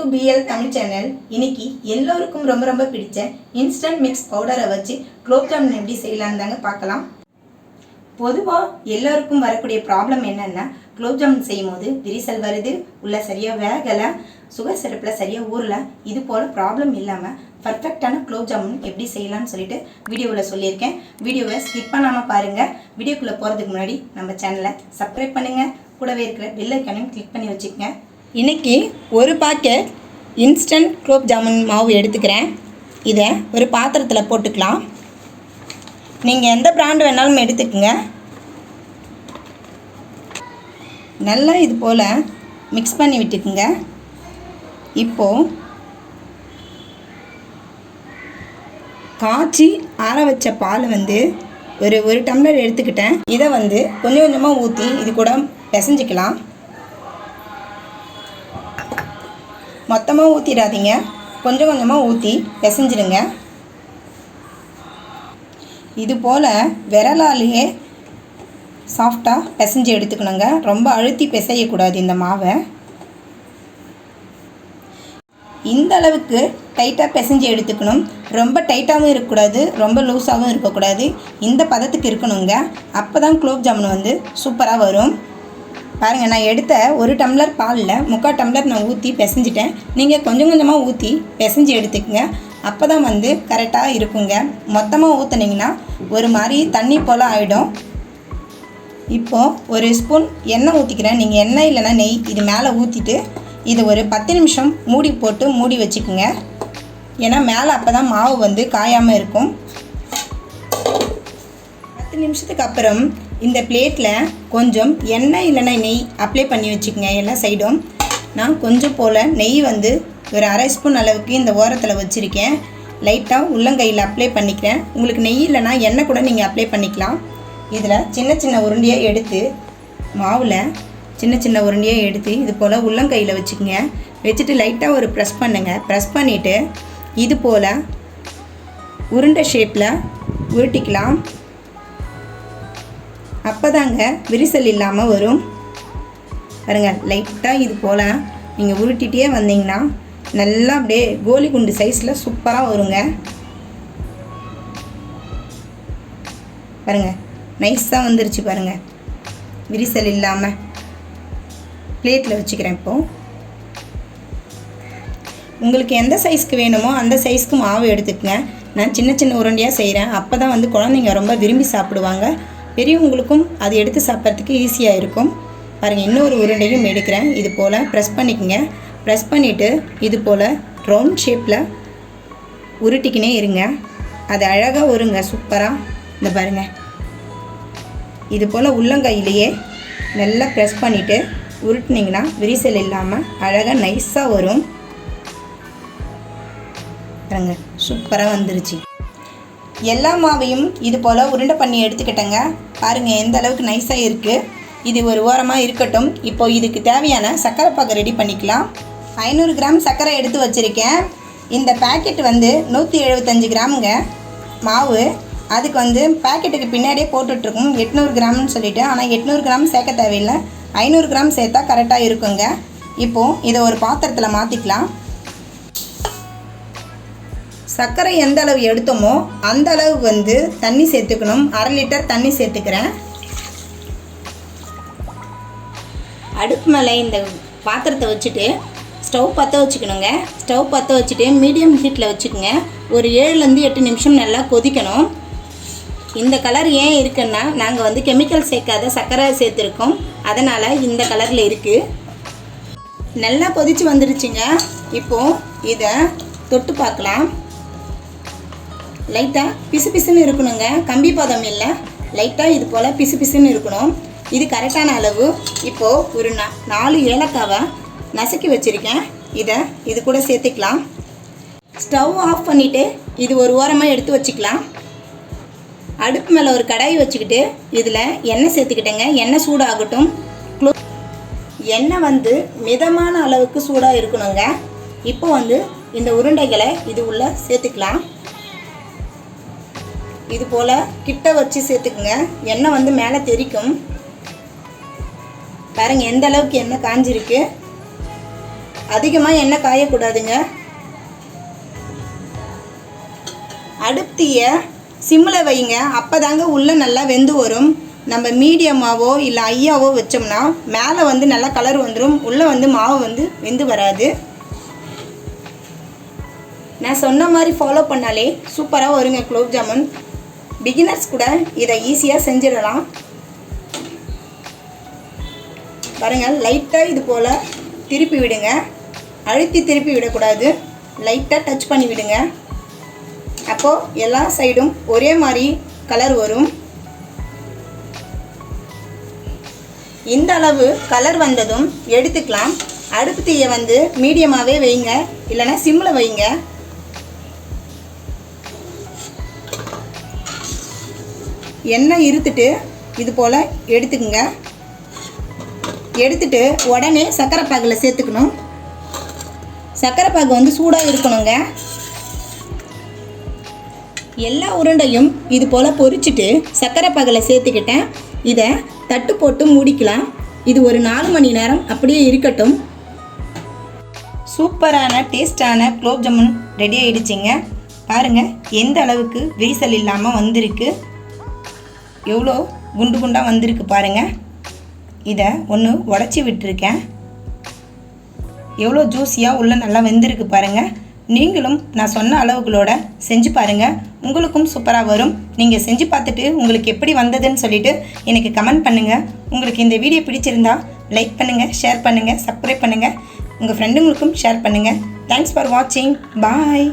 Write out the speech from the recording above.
To PL Tamil channel இன்னைக்கு எல்லோருக்கும் ரொம்ப ரொம்ப பிடிச்ச இன்ஸ்டன்ட் மிக்ஸ் பவுடரை வச்சு குலோப் ஜாமுன் எப்படி செய்யலாம்னு தாங்க பார்க்கலாம். பொதுவாக எல்லோருக்கும் வரக்கூடிய ப்ராப்ளம் என்னென்னா குலோப் ஜாமுன் செய்யும் போது விரிசல் வருது உள்ள சரியாக வேகலை சுகர் சிறப்பில் சரியாக ஊறல இது போல் ப்ராப்ளம் இல்லாமல் பர்ஃபெக்டான குலோப் ஜாமுன் எப்படி செய்யலாம்னு சொல்லிட்டு வீடியோவில் சொல்லியிருக்கேன். வீடியோவை ஸ்கிப் பண்ணாமல் பாருங்கள் வீடியோக்குள்ளே போகிறதுக்கு முன்னாடி நம்ம சேனலை சப்ஸ்கிரைப் பண்ணுங்கள் கூடவே இருக்கிற பெல் ஐக்கானையும் கிளிக் பண்ணி வச்சுக்கோங்க. இன்னைக்கு ஒரு பாக்கெட் இன்ஸ்டன்ட் குலோப் ஜாமுன் மாவு எடுத்துக்கிறேன். இதை ஒரு பாத்திரத்தில் போட்டுக்கலாம். நீங்கள் எந்த பிராண்டு வேணாலும் எடுத்துக்கோங்க. நல்லா இது போல் மிக்ஸ் பண்ணி விட்டுக்குங்க. இப்போது காய்ச்சி ஆற வச்ச பால் வந்து ஒரு ஒரு டம்ளர் எடுத்துக்கிட்டேன். இதை வந்து கொஞ்சம் கொஞ்சமாக ஊற்றி இது கூட பிசைஞ்சிக்கலாம். மொத்தமாக ஊற்றிடாதீங்க கொஞ்சம் கொஞ்சமாக ஊற்றி பிசைஞ்சிடுங்க. இது போல் விரலாலேயே சாஃப்டாக பிசைஞ்சு எடுத்துக்கணுங்க. ரொம்ப அழுத்தி பிசையக்கூடாது இந்த மாவை. இந்த அளவுக்கு டைட்டாக பிசைஞ்சு எடுத்துக்கணும். ரொம்ப டைட்டாகவும் இருக்கக்கூடாது ரொம்ப லூஸாகவும் இருக்கக்கூடாது. இந்த பதத்துக்கு இருக்கணுங்க. அப்போ தான் குலோப் ஜாமுன் வந்து சூப்பராக வரும். பாருங்கள் நான் எடுத்த ஒரு டம்ளர் பாலில் முக்கால் டம்ளர் நான் ஊற்றி பிசைஞ்சிட்டேன். நீங்கள் கொஞ்சம் கொஞ்சமாக ஊற்றி பிசைஞ்சு எடுத்துக்கங்க. அப்போ தான் வந்து கரெக்டாக இருக்குங்க. மொத்தமாக ஊற்றுனீங்கன்னா ஒரு மாதிரி தண்ணி போல் ஆகிடும் இப்போது ஒரு ஸ்பூன் எண்ணெய் ஊற்றிக்கிறேன் நீங்கள் எண்ணெய் இல்லைன்னா நெய் இது மேலே ஊற்றிட்டு இது ஒரு பத்து நிமிஷம் மூடி போட்டு மூடி வச்சுக்கோங்க. ஏன்னா மேலே அப்போ தான் மாவு வந்து காயாமல் இருக்கும். பத்து நிமிஷத்துக்கு அப்புறம் இந்த பிளேட்டில் கொஞ்சம் எண்ணெய் இல்லைன்னா நெய் அப்ளை பண்ணி வச்சுக்கோங்க எல்லா சைடும் நான் கொஞ்சம் போல் நெய் வந்து ஒரு அரை ஸ்பூன் அளவுக்கு இந்த ஓரத்தில் வச்சுருக்கேன். லைட்டாக உள்ளங்கையில் அப்ளை பண்ணிக்கிறேன். உங்களுக்கு நெய் இல்லைன்னா எண்ணெய் கூட நீங்கள் அப்ளை பண்ணிக்கலாம். இதில் சின்ன சின்ன உருண்டையாக எடுத்து மாவில் சின்ன சின்ன உருண்டையாக எடுத்து இது போல் உள்ளங்கையில் வச்சுக்கோங்க. வச்சுட்டு லைட்டாக ஒரு ப்ரெஸ் பண்ணுங்கள் ப்ரெஸ் பண்ணிவிட்டு இது போல் உருண்டை ஷேப்பில் உருட்டிக்கலாம். அப்போ தாங்க விரிசல் இல்லாமல் வரும். பாருங்க லைட்டாக இது போல் நீங்கள் உருட்டிகிட்டே வந்தீங்கன்னா நல்லா அப்படியே கோலி குண்டு சைஸில் சூப்பராக வருங்க. பாருங்கள் நைஸாக வந்துருச்சு பாருங்கள் விரிசல் இல்லாமல் பிளேட்டில் வச்சுக்கிறேன் இப்போது உங்களுக்கு எந்த சைஸ்க்கு வேணுமோ அந்த சைஸ்க்கு மாவு எடுத்துக்கங்க. நான் சின்ன சின்ன உருண்டையாக செய்கிறேன் அப்போ தான் வந்து குழந்தைங்க ரொம்ப விரும்பி சாப்பிடுவாங்க. பெரியவங்களுக்கும் அது எடுத்து சாப்பிட்றதுக்கு ஈஸியாக இருக்கும். பாருங்கள் இன்னொரு உருண்டையும் எடுக்கிறேன். இது போல் ப்ரெஸ் பண்ணிக்கோங்க. ப்ரெஸ் பண்ணிவிட்டு இது போல் ரவுண்ட் ஷேப்பில் உருட்டிக்கினே இருங்க. அது அழகாக வருங்க சூப்பராக இந்த பாருங்கள் இது போல் உள்ளங்கையிலேயே நல்லா ப்ரெஸ் பண்ணிவிட்டு உருட்டினீங்கன்னா விரிசல் இல்லாமல் அழகாக நைஸாக வரும். பாருங்க சூப்பராக வந்துருச்சு. எல்லா மாவையும் இது போல் உருண்டை பண்ணி எடுத்துக்கிட்டேங்க. பாருங்கள் எந்த அளவுக்கு நைஸாக இருக்குது இது ஒரு ஓரமாக இருக்கட்டும். இப்போ இதுக்கு தேவையான சர்க்கரை பாக்கு ரெடி பண்ணிக்கலாம். ஐநூறு கிராம் சர்க்கரை எடுத்து வச்சுருக்கேன். இந்த பேக்கெட் வந்து நூற்றி எழுபத்தஞ்சு கிராமுங்க. மாவு அதுக்கு வந்து பேக்கெட்டுக்கு பின்னாடியே போட்டுட்ருக்கோம். எட்நூறு கிராம்னு சொல்லிவிட்டு ஆனால் எட்நூறு கிராம் சேர்க்க தேவையில்லை. ஐநூறு கிராம் சேர்த்தா கரெக்டாக இருக்குங்க. இப்போது இதை ஒரு பாத்திரத்தில் மாற்றிக்கலாம் சர்க்கரை எந்த அளவு எடுத்தோமோ அந்த அளவு வந்து தண்ணி சேர்த்துக்கணும். அரை லிட்டர் தண்ணி சேர்த்துக்கிறேன். அடுப்பு மேலே இந்த பாத்திரத்தை வச்சுட்டு ஸ்டவ் பற்ற வச்சுக்கணுங்க. ஸ்டவ் பற்ற வச்சுட்டு மீடியம் ஹீட்டில் வச்சுக்கோங்க. ஒரு ஏழுலேருந்து எட்டு நிமிஷம் நல்லா கொதிக்கணும். இந்த கலர் ஏன் இருக்குன்னா நாங்கள் வந்து கெமிக்கல் சேர்க்காத சர்க்கரை சேர்த்துருக்கோம். அதனால் இந்த கலரில் இருக்குது நல்லா கொதித்து வந்துருச்சுங்க. இப்போது இதை தொட்டு பார்க்கலாம். லைட்டாக பிசு பிசுன்னு இருக்கணுங்க. கம்பி பதம் இல்லை. லைட்டாக இது போல் பிசு பிசுன்னு இருக்கணும். இது கரெக்டான அளவு. இப்போது ஒரு நா நாலு ஏலக்காவை நசுக்கி வச்சுருக்கேன். இதை இது கூட சேர்த்துக்கலாம். ஸ்டவ் ஆஃப் பண்ணிவிட்டு இது ஒரு ஓரமாக எடுத்து வச்சுக்கலாம். அடுப்பு மேலே ஒரு கடாய் வச்சுக்கிட்டு இதில் எண்ணெய் சேர்த்துக்கிட்டேங்க. எண்ணெய் சூடாகட்டும். க்ளோ எண்ணெய் வந்து மிதமான அளவுக்கு சூடாக இருக்கணுங்க. இப்போ வந்து இந்த உருண்டைகளை இது உள்ளே சேர்த்துக்கலாம். இது போல் கிட்ட வச்சு சேர்த்துக்குங்க. எண்ணெய் வந்து மேலே தெறிக்கும் பாருங்க எந்த அளவுக்கு எண்ணெய் காஞ்சிருக்கு. அதிகமாக எண்ணெய் காயக்கூடாதுங்க. அடுப்பிய சிம்மில் வைங்க. அப்போ தாங்க உள்ளே நல்லா வெந்து வரும். நம்ம மீடியமாவோ இல்லை ஐயாவோ வச்சோம்னா மேலே வந்து நல்லா கலர் வந்துடும் உள்ளே வந்து மாவு வந்து வெந்து வராது. நான் சொன்ன மாதிரி ஃபாலோ பண்ணாலே சூப்பராக வருங்க குலோப் ஜாமுன். பிகினர்ஸ் கூட இதை ஈஸியாக செஞ்சிடலாம். பாருங்கள் லைட்டாக இது போல் திருப்பி விடுங்க. அழுத்தி திருப்பி விடக்கூடாது. லைட்டாக டச் பண்ணி விடுங்க. அப்போது எல்லா சைடும் ஒரே மாதிரி கலர் வரும். இந்த அளவு கலர் வந்ததும் எடுத்துக்கலாம். அடுப்பு தீயை வந்து மீடியமாகவே வைங்க. இல்லைன்னா சிம்மில் வைங்க. எண்ணெய் இருத்துட்டு இது போல் எடுத்துக்கங்க. எடுத்துட்டு உடனே சர்க்கரை பாகில் சேர்த்துக்கணும். சர்க்கரை பாகு வந்து சூடாக இருக்கணுங்க. எல்லா உருண்டையும் இது போல் பொறிச்சிட்டு சர்க்கரை பாகில் சேர்த்துக்கிட்டேன். இதை தட்டு போட்டு மூடிக்கலாம். இது ஒரு நாலு மணி நேரம் அப்படியே இருக்கட்டும். சூப்பரான டேஸ்டான குலோப் ஜாமுன் ரெடி ஆகிடுச்சிங்க பாருங்கள் எந்த அளவுக்கு விரிசல் இல்லாமல் வந்திருக்கு. எவ்வளோ குண்டு குண்டாக வந்திருக்கு பாருங்கள் இதை ஒன்று உடச்சி விட்டுருக்கேன். எவ்வளோ ஜூஸியாக உள்ளே நல்லா வெந்திருக்கு பாருங்கள் நீங்களும் நான் சொன்ன அளவுகளோட செஞ்சு பாருங்கள் உங்களுக்கும் சூப்பராக வரும். நீங்கள் செஞ்சு பார்த்துட்டு உங்களுக்கு எப்படி வந்ததுன்னு சொல்லிட்டு எனக்கு கமெண்ட் பண்ணுங்கள் உங்களுக்கு இந்த வீடியோ பிடிச்சிருந்தா லைக் பண்ணுங்கள் ஷேர் பண்ணுங்கள் சப்ஸ்கிரைப் பண்ணுங்கள் உங்கள் ஃப்ரெண்டுங்களுக்கும் ஷேர் பண்ணுங்கள் தேங்க்ஸ் ஃபார் வாட்சிங் பாய்